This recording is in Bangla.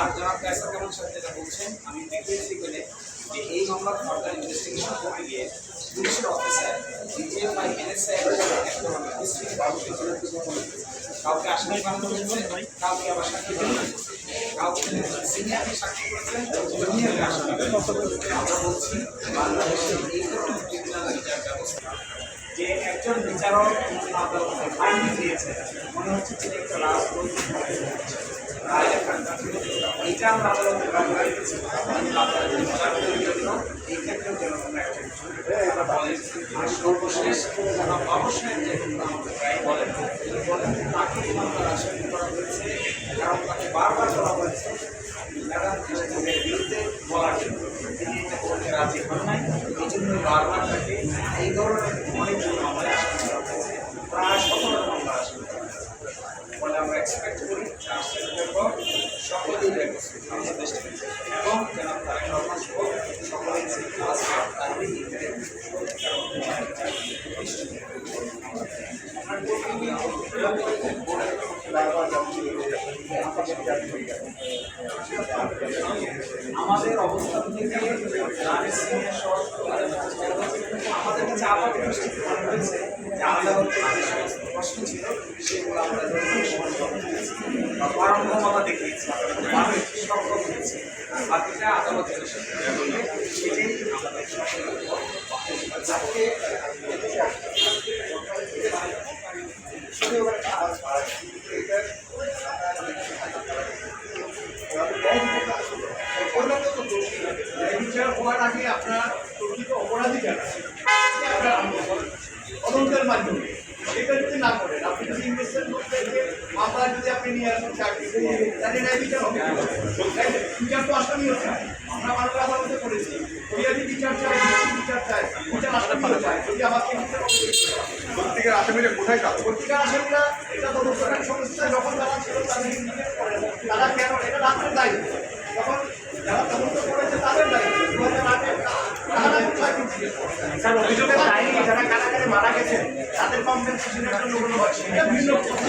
আর জনাব কায়সার কেমন সাহেব যেটা বলছেন, আমি দেখিয়েছি বলে যে এই মামলার ফার্দার ইনভেস্টিগেশন করতে গিয়ে পুলিশের অফিসার আই এনএসআই কাউকে আসামি বানানো হয়েছে, কাউকে আবার সাক্ষী বানানো। কাউকে সিনিয়রকে সাক্ষী করেছেন আমরা বলছি বাংলাদেশের এই ধরনের ক্রিমিনাল বিচার ব্যবস্থা যে একজন বিচারক ফাইন দিয়েছে। মনে হচ্ছে যে একটা রাজনৈতিক আমরা আদালতে ব্যবহার করেছি এই ক্ষেত্রে জনগণ একটা আর সর্বশেষ অবশ্যই যে বলেন তিনি বলেন তাকে মামলার আসামি করা হয়েছে। কারণ তাকে বারবার করি যে সকলেই এবং জনাব তারেক রহমান সহ সকলেই আমাদের অবস্থান থেকে রানের সিনিয়র সহ দেখিয়েছি মানুষ হয়েছে বাকিটা আদালতের হওয়ার আগে আপনার প্রকৃত অপরাধী যারা আপনার তদন্তের মাধ্যমে সেটা যদি না করেন, আপনি যদি ইনভেস্টের আপনি নিয়ে আসেন চাকরি তাহলে ন্যায় বিচার হবে কি করে? তাই না? বিচার তো আসামিও চায় আমরা মানব আদালতে করেছি। ফরিয়াদি বিচার চাই বিচার চাই বিচার আসামিও চায় যদি আমাকে বিচার সত্যিকার আসামিরা কোথায় কাজ পত্রিকার আসামিরা এটা তদন্তকারী সংস্থা যখন তারা ছিল তাদের তারা কেন? এটা রাষ্ট্রের দায়িত্ব। তখন যারা তদন্ত করেছে তাদের দায়িত্ব। দু হাজার আটে তারা কোথায় ইন্ডিকেট করে স্যার অভিযোগের দায়ী যারা কারাগারে মারা গেছেন তাদের কম্পেনসেশনের জন্য হয় সেটা ভিন্ন কথা।